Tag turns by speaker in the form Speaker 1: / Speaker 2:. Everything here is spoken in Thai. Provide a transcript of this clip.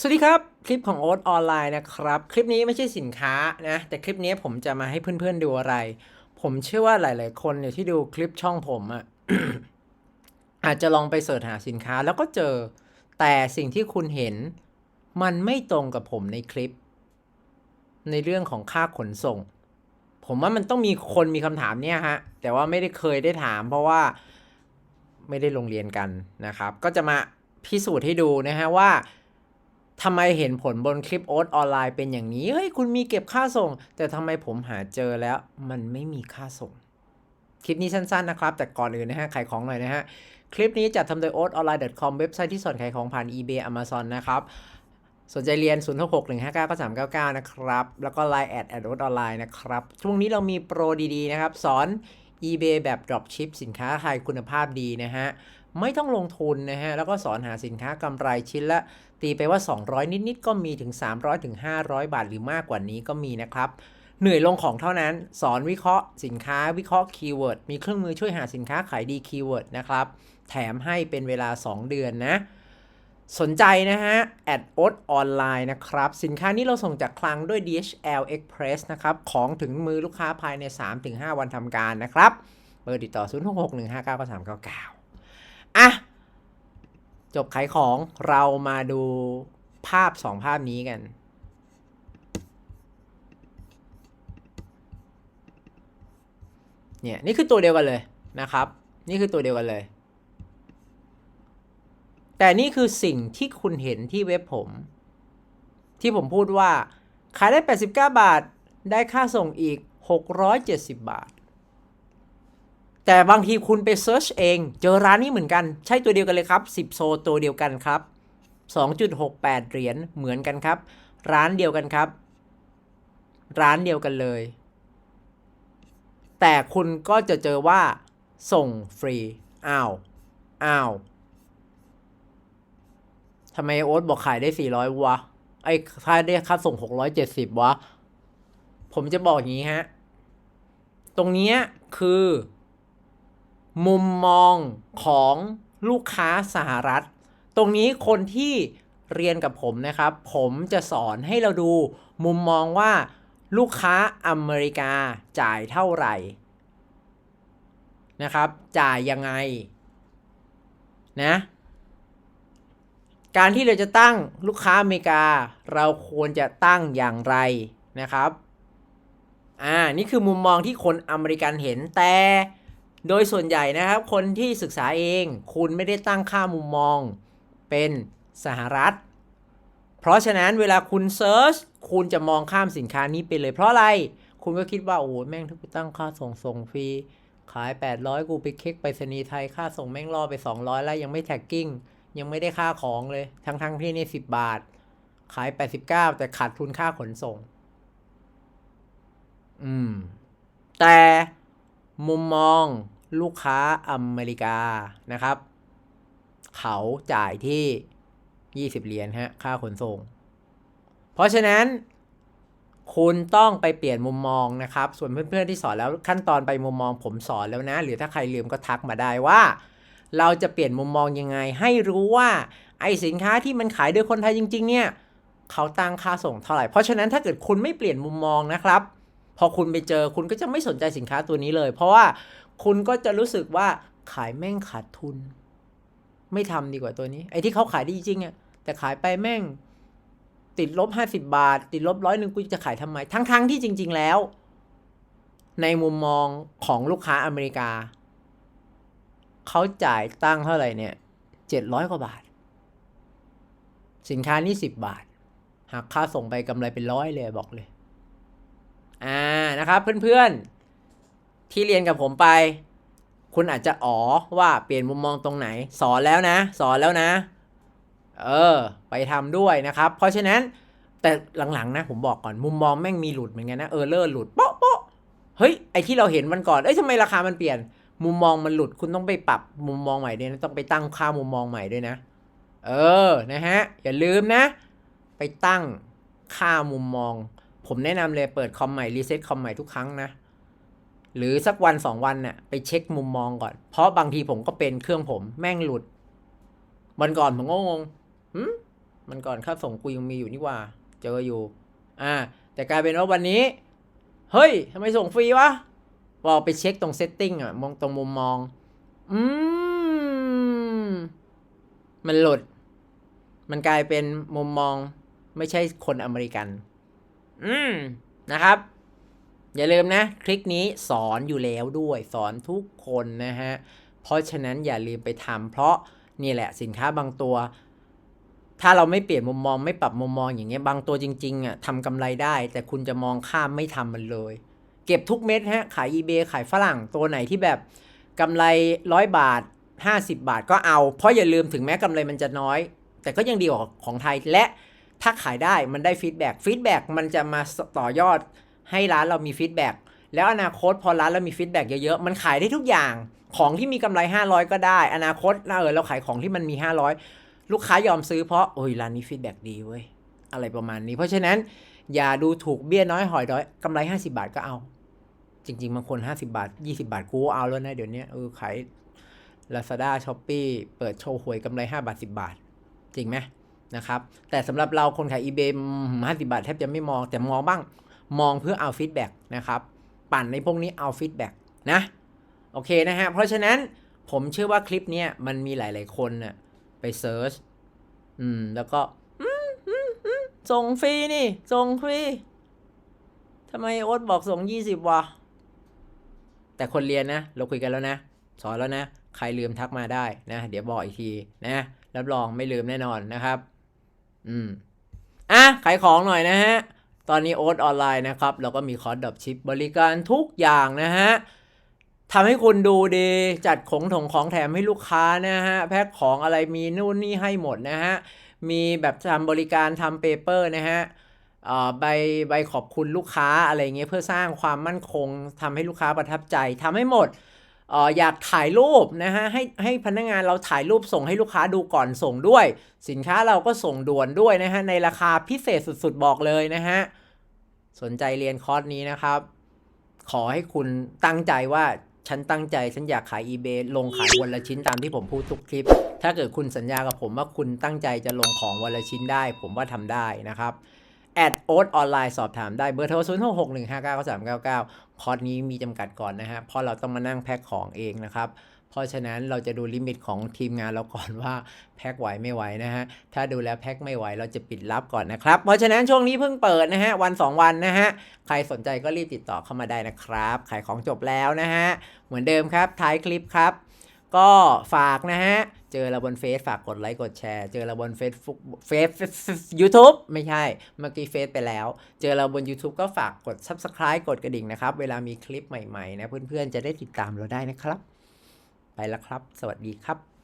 Speaker 1: สวัสดีครับ คลิปของโอ๊ตออนไลน์นะครับ คลิปนี้ไม่ใช่สินค้านะ แต่คลิปนี้ผมจะมาให้เพื่อนๆดูอะไร ผมเชื่อว่าหลายๆคนเนี่ยที่ดูคลิปช่องผมอะอาจจะลองไปเสิร์ชหาสินค้าแล้วก็เจอ แต่สิ่งที่คุณเห็น มันไม่ตรงกับผมในคลิป ในเรื่องของค่าขนส่ง ผมว่ามันต้องมีคนมีคำถามเนี่ยฮะ แต่ว่าไม่ได้เคยได้ถาม เพราะว่าไม่ได้ลงเรียนกันนะครับ ก็จะมาพิสูจน์ให้ดูนะฮะว่า ทำไมเห็นผลบนคลิปโอ๊ตออนไลน์เป็นอย่างนี้ เฮ้ย คุณมีเก็บค่าส่ง แต่ทำไมผมหาเจอแล้ว มันไม่มีค่าส่ง คลิปนี้สั้นๆนะครับ แต่ก่อนอื่นนะฮะ ขายของหน่อยนะฮะ คลิปนี้จัดทำโดย oatonline.com เว็บไซต์ที่สอนขายของผ่าน eBay Amazon นะครับ สนใจเรียน 0 6 6 1 5 9 9 3 9 9 นะครับ แล้วก็ Line แอดแอดโอออนไลน์นะครับ ช่วงนี้เรามีโปรดีๆนะครับ สอน eBay แบบ dropship สินค้าไทยคุณภาพดีนะฮะ ไม่ต้องลงทุนนะฮะ แล้วก็สอนหาสินค้ากำไรชิ้นละ ตีไปว่า 200 นิด ๆ ก็มีถึง 300ถึง500 บาทหรือมากกว่านี้ก็มีนะครับ เหนื่อยลงของเท่านั้น สอนวิเคราะห์สินค้าวิเคราะห์คีย์เวิร์ด มีเครื่องมือช่วยหาสินค้าขายดีคีย์เวิร์ดนะครับ แถมให้เป็นเวลา 2 เดือนนะสนใจนะฮะ แอดโอ t ออนไลน์นะครับ สินค้านี้เราส่งจากคลังด้วย DHL Express นะครับ ของถึงมือลูกค้าภายใน 3-5 วันทำการนะครับ เบอร์ติดต่อ 0 อะ จบขายของเรามาดูภาพ2ภาพนี้กันเนี่ยนี่คือตัวเดียวกันเลยนะครับ นี่คือตัวเดียวกันเลย แต่นี่คือสิ่งที่คุณเห็นที่เว็บผม ที่ผมพูดว่า ขายได้ 89 บาท ได้ค่าส่งอีก 670 บาท แต่บางทีคุณไปเซิร์ชเอง เจอร้านนี้เหมือนกัน ใช่ตัวเดียวกันเลยครับ 10 โซตัวเดียวกันครับ 2.68 เหรียญเหมือนกันครับ ร้านเดียวกันครับ ร้านเดียวกันเลย แต่คุณก็จะเจอว่า ส่งฟรี อ้าว อ้าวทำไมโอ๊ตบอกขายได้ 400 วะ ไอ้ค่าได้ค่าส่ง 670 วะ ผมจะบอกอย่างนี้ฮะ ตรงเนี้ยคือ มุมมองของลูกค้าสหรัฐ ตรงนี้คนที่เรียนกับผมนะครับ ผมจะสอนให้เราดูมุมมองว่าลูกค้าอเมริกาจ่ายเท่าไหร่นะครับ จ่ายยังไงนะการที่เราจะตั้งลูกค้าอเมริกา เราควรจะตั้งอย่างไรนะครับ อ่า นี่คือมุมมองที่คนอเมริกันเห็นแต่ โดยส่วนใหญ่นะครับ คนที่ศึกษาเอง คุณไม่ได้ตั้งค่ามุมมองเป็นสหรัฐ เพราะฉะนั้นเวลาคุณเซิร์ชคุณจะมองข้ามสินค้านี้ไปเลย เพราะอะไร คุณก็คิดว่าโอ้แม่งถ้ากูตั้งค่าส่งส่งฟรี ขาย 800 กูไปเคลิกไปรษณีไทยค่าส่งแม่งล่อไป 200 แล้วยังไม่แท็กกิ้งยังไม่ได้ค่าของเลย ทั้งทั้งๆที่นี่10บาท ขาย 89 แต่ขาดทุนค่าขนส่ง อืม แต่มุมมอง ลูกค้าอเมริกานะครับ เขาจ่ายที่ 20 เหรียญฮะค่าขนส่ง เพราะฉะนั้น คุณต้องไปเปลี่ยนมุมมองนะครับ ส่วนเพื่อนๆที่สอนแล้วขั้นตอนไปมุมมองผมสอนแล้วนะ หรือถ้าใครลืมก็ทักมาได้ว่า เราจะเปลี่ยนมุมมองยังไง ให้รู้ว่าไอสินค้าที่มันขายโดยคนไทยจริง ๆ เนี่ยเขาตั้งค่าส่งเท่าไหร่ เพราะฉะนั้นถ้าเกิดคุณไม่เปลี่ยนมุมมองนะครับ พอคุณไปเจอคุณก็จะไม่สนใจสินค้าตัวนี้เลย เพราะว่าคุณก็จะรู้สึกว่าขายแม่งขาดทุน ไม่ทำดีกว่าตัวนี้ ไอ้ที่เขาขายดีจริงๆอะแต่ขายไปแม่ง ติดลบห้าสิบาท ติดลบร้อยหนึ่งกูจะขายทำไม ทั้งๆที่จริง ๆ แล้ว ในมุมมองของลูกค้าอเมริกา เขาจ่ายตั้งเท่าไหร่เนี่ยเจ็ดร้อยกว่าบาท สินค้านี่สิบบาท หากค่าส่งไปกำไรเป็นร้อยเลยบอกเลย อ่านะครับเพื่อนๆ ที่เรียนกับผมไป คุณอาจจะอ๋อว่าเปลี่ยนมุมมองตรงไหน สอนแล้วนะ สอนแล้วนะ เออ ไปทำด้วยนะครับ เพราะฉะนั้นแต่หลังๆนะผมบอกก่อนมุมมองแม่งมีหลุดเหมือนกันนะเออเลอร์หลุดโป๊ะโป๊ะเฮ้ยไอที่เราเห็นมันก่อนเอ้ยทำไมราคามันเปลี่ยน มุมมองมันหลุดคุณต้องไปปรับมุมมองใหม่ด้วยนะต้องไปตั้งค่ามุมมองใหม่ด้วยนะ เออนะฮะอย่าลืมนะ ไปตั้งค่ามุมมอง ผมแนะนำเลยเปิดคอมใหม่รีเซ็ตคอมใหม่ทุกครั้งนะ หรือสักวันสองวันน่ะไปเช็คมุมมองก่อน เพราะบางทีผมก็เป็นเครื่องผมแม่งหลุดวันก่อนผมก็งงหืมมันก่อนค่าส่งกูยังมีอยู่นี่ว่า เจออยู่ อ่า แต่กลายเป็นว่าวันนี้ เฮ้ยทำไมส่งฟรีวะพอกไปเช็คตรงเซตติ้งอะมองตรงมุมมอง อืม มันหลุด มันกลายเป็นมุมมองไม่ใช่คนอเมริกัน อืมนะครับ อย่าลืมนะ คลิกนี้สอนอยู่แล้วด้วยสอนทุกคนนะฮะ เพราะฉะนั้นอย่าลืมไปทำเพราะนี่แหละสินค้าบางตัว ถ้าเราไม่เปลี่ยนมุมมองไม่ปรับมุมมองอย่างเงี้ยบางตัวจริงๆอะทำกำไรได้ แต่คุณจะมองข้ามไม่ทำมันเลย เก็บทุกเม็ดฮะขาย eBay ขายฝรั่งตัวไหนที่แบบกำไรร้อยบาท 50 บาทก็เอา เพราะอย่าลืมถึงแม้กำไรมันจะน้อย แต่ก็ยังดีกว่าของไทยและ ถ้าขายได้มันได้ฟีดแบ็กฟีดแบ็กมันจะมาต่อยอดให้ร้านเรามีฟีดแบ็กแล้วอนาคตพอร้านเรามีฟีดแบ็กเยอะๆ มันขายได้ทุกอย่างของที่มีกำไร 500 ก็ได้ อนาคตเออเราขายของที่มันมี 500 ลูกค้ายอมซื้อเพราะโอ้ยร้านนี้ฟีดแบ็กดีเว้ยอะไรประมาณนี้ เพราะฉะนั้นอย่าดูถูกเบี้ยน้อยหอยน้อยกำไร 50 บาทก็เอา จริง ๆ บางคน 50 บาท 20 บาทกูเอาแล้วนะ เดี๋ยวนี้เออขาย Lazada s h o p e e เปิดโชว์หวยกำไร 5 บาท 10 บาท จริงไหม นะครับ แต่สำหรับเราคนขาย eBay 50บาทแทบจะไม่มอง แต่มองบ้าง มองเพื่อเอาฟีดแบ็กนะครับ ปั่นในพวกนี้เอาฟีดแบ็กนะ โอเคนะฮะ เพราะฉะนั้นผมเชื่อว่าคลิปนี้มันมีหลาย ๆ คนน่ะไปเซิร์ช อืม แล้วก็ส่งฟรีนี่ ส่งฟรีทำไมโอ๊ตบอกส่ง20วะ แต่คนเรียนนะ เราคุยกันแล้วนะ สอนแล้วนะ ใครลืมทักมาได้นะ เดี๋ยวบอกอีกทีนะ รับรองไม่ลืมแน่นอนนะครับ อืมอะขายของหน่อยนะฮะ ตอนนี้โอ๊ตออนไลน์นะครับ เราก็มีคอร์สดับชิปบริการทุกอย่างนะฮะทำให้คุณดูดี จัดของถงของแถมให้ลูกค้านะฮะ แพ็คของอะไรมีนู่นนี่ให้หมดนะฮะ มีแบบทำบริการทำเปเปอร์นะฮะอ่อใบใบขอบคุณลูกค้าอะไรเงี้ยเพื่อสร้างความมั่นคงทำให้ลูกค้าประทับใจทำให้หมด อยากถ่ายรูปนะฮะให้ให้พนักงานเราถ่ายรูปส่งให้ลูกค้าดูก่อนส่งด้วย สินค้าเราก็ส่งด่วนด้วยนะฮะในราคาพิเศษสุดๆบอกเลยนะฮะสนใจเรียนคอร์สนี้นะครับ ขอให้คุณตั้งใจว่าฉันตั้งใจฉันอยากขาย eBay ลงขายวันละชิ้นตามที่ผมพูดทุกคลิป ถ้าเกิดคุณสัญญากับผมว่าคุณตั้งใจจะลงของวันละชิ้นได้ ผมว่าทำได้นะครับ แอดโอ๊ตออนไลน์สอบถามได้เบอร์โทร 0 6 6 1 5 9 9 3 9 9คอร์สนี้มีจำกัดก่อนนะฮะเพราะเราต้องมานั่งแพ็คของเองนะครับ เพราะฉะนั้นเราจะดูลิมิตของทีมงานเราก่อนว่าแพ็คไหวไม่ไหวนะฮะ ถ้าดูแล้วแพ็คไม่ไหวเราจะปิดรับก่อนนะครับ เพราะฉะนั้นช่วงนี้เพิ่งเปิดนะฮะวัน 2 วันนะฮะ ใครสนใจก็รีบติดต่อเข้ามาได้นะครับ ขายของจบแล้วนะฮะ เหมือนเดิมครับท้ายคลิปครับ ก็ฝากนะฮะ เจอเราบนเฟซฝากกดไลค์กดแชร์ เจอเราบนเฟซเฟซยูทูบไม่ใช่ เมื่อกี้เฟซไปแล้ว เจอเราบน YouTube ก็ฝากกด Subscribe กดกระดิ่งนะครับ เวลามีคลิปใหม่ๆนะเพื่อนๆจะได้ติดตามเราได้นะครับ ไปแล้วครับ สวัสดีครับ